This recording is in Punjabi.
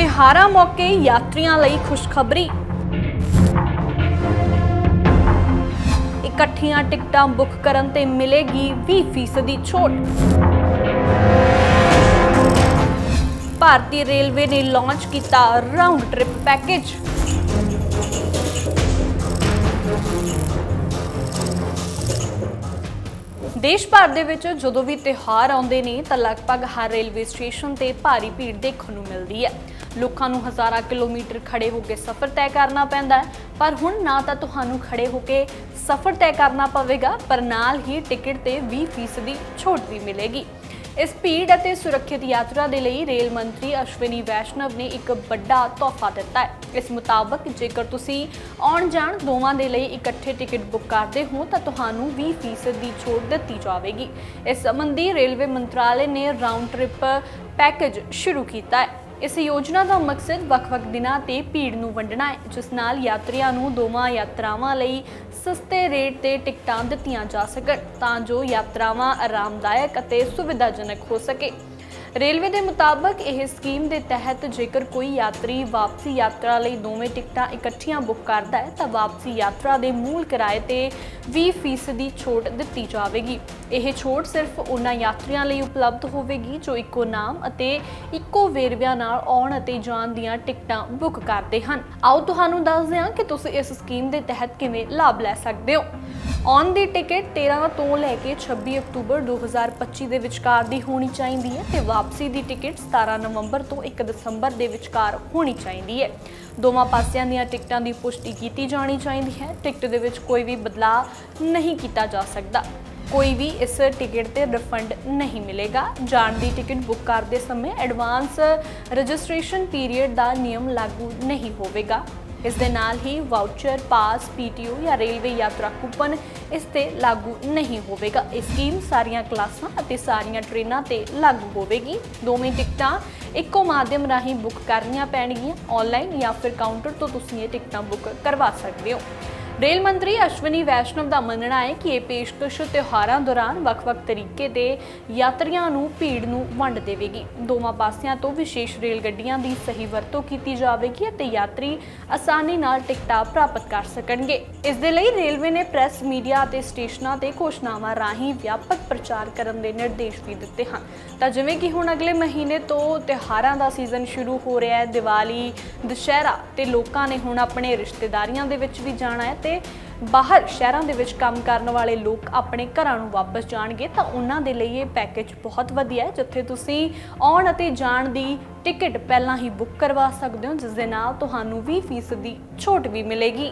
ਤਿਹਾਰਾਂ ਮੌਕੇ ਯਾਤਰੀਆਂ ਲਈ ਖੁਸ਼ਖਬਰੀ। ਇਕੱਠੀਆਂ ਟਿਕਟਾਂ ਬੁੱਕ ਕਰਨ ਤੇ ਮਿਲੇਗੀ 20% ਦੀ ਛੋਟ। ਭਾਰਤੀ ਰੇਲਵੇ ਨੇ ਲਾਂਚ ਕੀਤਾ ਰਾਉਂਡ ਟ੍ਰਿਪ ਪੈਕੇਜ। ਦੇਸ਼ ਭਰ ਦੇ ਵਿੱਚ ਜਦੋਂ ਵੀ ਤਿਉਹਾਰ ਆਉਂਦੇ ਨੇ ਤਾਂ ਲਗਭਗ ਹਰ ਰੇਲਵੇ ਸਟੇਸ਼ਨ ਤੇ ਭਾਰੀ ਭੀੜ ਦੇਖਣ ਨੂੰ ਮਿਲਦੀ ਹੈ। ਲੋਕਾਂ ਨੂੰ ਹਜ਼ਾਰਾਂ ਕਿਲੋਮੀਟਰ ਖੜੇ ਹੋ ਕੇ ਸਫ਼ਰ ਤੈਅ ਕਰਨਾ ਪੈਂਦਾ ਹੈ। ਪਰ ਹੁਣ ਨਾ ਤਾਂ ਤੁਹਾਨੂੰ ਖੜੇ ਹੋ ਕੇ ਸਫ਼ਰ ਤੈਅ ਕਰਨਾ ਪਵੇਗਾ, ਪਰ ਨਾਲ ਹੀ ਟਿਕਟ ਤੇ 20% ਦੀ ਛੋਟ ਵੀ ਮਿਲੇਗੀ। ਇਸ ਭੀੜ ਅਤੇ ਸੁਰੱਖਿਅਤ ਯਾਤਰਾ ਦੇ ਲਈ ਰੇਲ ਮੰਤਰੀ ਅਸ਼ਵਨੀ ਵੈਸ਼ਨਵ ਨੇ ਇੱਕ ਵੱਡਾ ਤੋਹਫਾ ਦਿੱਤਾ ਹੈ। ਇਸ ਮੁਤਾਬਕ, ਜੇਕਰ ਤੁਸੀਂ ਆਉਣ ਜਾਣ ਦੋਵਾਂ ਦੇ ਲਈ ਇਕੱਠੇ ਟਿਕਟ ਬੁੱਕ ਕਰਦੇ ਹੋ, ਤਾਂ ਤੁਹਾਨੂੰ 20% ਦੀ ਛੋਟ ਦਿੱਤੀ ਜਾਵੇਗੀ। ਇਸ ਸੰਬੰਧੀ ਰੇਲਵੇ ਮੰਤਰਾਲੇ ਨੇ ਰਾਉਂਡ ਟ੍ਰਿਪ ਪੈਕੇਜ ਸ਼ੁਰੂ ਕੀਤਾ ਹੈ। ਇਸ ਯੋਜਨਾ ਦਾ ਮਕਸਦ ਵੱਖ-ਵੱਖ ਦਿਨਾਂ ਤੇ ਭੀੜ ਨੂੰ ਵੰਡਣਾ ਹੈ, ਜਿਸ ਨਾਲ ਯਾਤਰੀਆਂ ਨੂੰ ਦੋਵਾਂ ਯਾਤਰਾਵਾਂ ਲਈ ਸਸਤੇ ਰੇਟ ਤੇ ਟਿਕਟਾਂ ਦਿੱਤੀਆਂ ਜਾ ਸਕਣ, ਤਾਂ ਜੋ ਯਾਤਰਾਵਾਂ ਆਰਾਮਦਾਇਕ ਅਤੇ ਸੁਵਿਧਾਜਨਕ ਹੋ ਸਕੇ। ਰੇਲਵੇ ਦੇ ਮੁਤਾਬਕ ਇਹ ਸਕੀਮ ਦੇ ਤਹਿਤ ਜੇਕਰ ਕੋਈ ਯਾਤਰੀ ਵਾਪਸੀ ਯਾਤਰਾ ਲਈ ਦੋਵੇਂ ਟਿਕਟਾਂ ਇਕੱਠੀਆਂ ਬੁੱਕ ਕਰਦਾ ਹੈ, ਤਾਂ ਵਾਪਸੀ ਯਾਤਰਾ ਦੇ ਮੂਲ ਕਿਰਾਏ ਤੇ 20% ਦੀ ਛੋਟ ਦਿੱਤੀ ਜਾਵੇਗੀ। ਇਹ ਛੋਟ ਸਿਰਫ ਉਹਨਾਂ ਯਾਤਰੀਆਂ ਲਈ ਉਪਲਬਧ ਹੋਵੇਗੀ ਜੋ ਇੱਕੋ ਨਾਮ ਅਤੇ ਇੱਕੋ ਵੇਰਵਿਆਂ ਨਾਲ ਆਉਣ ਅਤੇ ਜਾਣ ਦੀਆਂ ਟਿਕਟਾਂ ਬੁੱਕ ਕਰਦੇ ਹਨ। ਆਓ ਤੁਹਾਨੂੰ ਦੱਸਦੇ ਹਾਂ ਕਿ ਤੁਸੀਂ ਇਸ ਸਕੀਮ ਦੇ ਤਹਿਤ ਕਿਵੇਂ ਲਾਭ ਲੈ ਸਕਦੇ ਹੋ। ਔਨ ਦੀ ਟਿਕਟ 13 ਤੋਂ ਲੈ ਕੇ 26 ਅਕਤੂਬਰ 2025 ਦੇ ਵਿਚਕਾਰ ਦੀ ਹੋਣੀ ਚਾਹੀਦੀ ਹੈ ਤੇ ਵਾਪਸੀ ਦੀ ਟਿਕਟ 17 ਨਵੰਬਰ ਤੋਂ 1 ਦਸੰਬਰ ਦੇ ਵਿਚਕਾਰ ਹੋਣੀ ਚਾਹੀਦੀ ਹੈ। ਦੋਵਾਂ ਪਾਸਿਆਂ ਦੀਆਂ ਟਿਕਟਾਂ ਦੀ ਪੁਸ਼ਟੀ ਕੀਤੀ ਜਾਣੀ ਚਾਹੀਦੀ ਹੈ। ਟਿਕਟ ਦੇ ਵਿੱਚ ਕੋਈ ਵੀ ਬਦਲਾਅ ਨਹੀਂ ਕੀਤਾ ਜਾ ਸਕਦਾ। ਕੋਈ ਵੀ ਇਸ ਟਿਕਟ ਤੇ ਰਿਫੰਡ ਨਹੀਂ ਮਿਲੇਗਾ। ਜਾਣ ਦੀ ਟਿਕਟ ਬੁੱਕ ਕਰਦੇ ਸਮੇਂ ਐਡਵਾਂਸ ਰਜਿਸਟ੍ਰੇਸ਼ਨ ਪੀਰੀਅਡ ਦਾ ਨਿਯਮ ਲਾਗੂ ਨਹੀਂ ਹੋਵੇਗਾ। ਇਸ ਦੇ ਨਾਲ ਹੀ ਵਾਊਚਰ ਪਾਸ ਪੀਟੀਓ ਜਾਂ ਰੇਲਵੇ ਯਾਤਰਾ ਕੂਪਨ ਇਸ ਤੇ ਲਾਗੂ ਨਹੀਂ ਹੋਵੇਗਾ। ਇਹ ਸਕੀਮ ਸਾਰੀਆਂ ਕਲਾਸਾਂ ਅਤੇ ਸਾਰੀਆਂ ਟ੍ਰੇਨਾਂ ਤੇ ਲਾਗੂ ਹੋਵੇਗੀ। ਦੋਵੇਂ ਟਿਕਟਾਂ ਇੱਕੋ ਮਾਧਿਅਮ ਰਾਹੀਂ ਬੁੱਕ ਕਰਨੀਆਂ ਪੈਣਗੀਆਂ ਆਨਲਾਈਨ ਜਾਂ ਫਿਰ ਕਾਊਂਟਰ ਤੋਂ ਤੁਸੀਂ ਇਹ ਟਿਕਟਾਂ ਬੁੱਕ ਕਰਵਾ ਸਕਦੇ ਹੋ। ਰੇਲ ਮੰਤਰੀ ਅਸ਼ਵਨੀ ਵੈਸ਼ਨਵ ਦਾ ਮੰਨਣਾ ਹੈ ਕਿ ਇਹ ਪੇਸ਼ਕਸ਼ ਤਿਉਹਾਰਾਂ ਦੌਰਾਨ ਵੱਖ-ਵੱਖ ਤਰੀਕੇ ਦੇ ਯਾਤਰੀਆਂ ਨੂੰ, ਭੀੜ ਨੂੰ ਵੰਡ ਦੇਵੇਗੀ। ਦੋਵਾਂ ਪਾਸਿਆਂ ਤੋਂ ਵਿਸ਼ੇਸ਼ ਰੇਲ ਗੱਡੀਆਂ ਦੀ ਸਹੀ ਵਰਤੋਂ ਕੀਤੀ ਜਾਵੇਗੀ ਅਤੇ ਯਾਤਰੀ ਆਸਾਨੀ ਨਾਲ ਟਿਕਟਾਂ ਪ੍ਰਾਪਤ ਕਰ ਸਕਣਗੇ। ਇਸ ਦੇ ਲਈ ਰੇਲਵੇ ਨੇ ਪ੍ਰੈਸ ਮੀਡੀਆ ਅਤੇ ਸਟੇਸ਼ਨਾਂ ਤੇ ਘੋਸ਼ਣਾਵਾਂ ਰਾਹੀਂ ਵਿਆਪਕ ਪ੍ਰਚਾਰ ਕਰਨ ਦੇ ਨਿਰਦੇਸ਼ ਵੀ ਦਿੱਤੇ ਹਨ। ਤਾਂ ਜਿਵੇਂ ਕਿ ਹੁਣ ਅਗਲੇ ਮਹੀਨੇ ਤੋਂ ਤਿਉਹਾਰਾਂ ਦਾ ਸੀਜ਼ਨ ਸ਼ੁਰੂ ਹੋ ਰਿਹਾ ਹੈ, ਦੀਵਾਲੀ, ਦੁਸ਼ਹਿਰਾ, ਤੇ ਲੋਕਾਂ ਨੇ ਹੁਣ ਆਪਣੇ ਰਿਸ਼ਤੇਦਾਰੀਆਂ ਦੇ ਵਿੱਚ ਵੀ ਜਾਣਾ ਹੈ ਤੇ ਬਾਹਰ ਸ਼ਹਿਰਾਂ ਦੇ ਵਿੱਚ ਕੰਮ ਕਰਨ ਵਾਲੇ ਲੋਕ ਆਪਣੇ ਘਰਾਂ ਨੂੰ ਵਾਪਸ ਜਾਣਗੇ, ਤਾਂ ਉਹਨਾਂ ਦੇ ਲਈ ਇਹ ਪੈਕੇਜ ਬਹੁਤ ਵਧੀਆ ਹੈ, ਜਿੱਥੇ ਤੁਸੀਂ ਆਉਣ ਅਤੇ ਜਾਣ ਦੀ ਟਿਕਟ ਪਹਿਲਾਂ ਹੀ ਬੁੱਕ ਕਰਵਾ ਸਕਦੇ ਹੋ, ਜਿਸ ਦੇ ਨਾਲ ਤੁਹਾਨੂੰ 20% ਦੀ ਛੋਟ ਵੀ ਮਿਲੇਗੀ।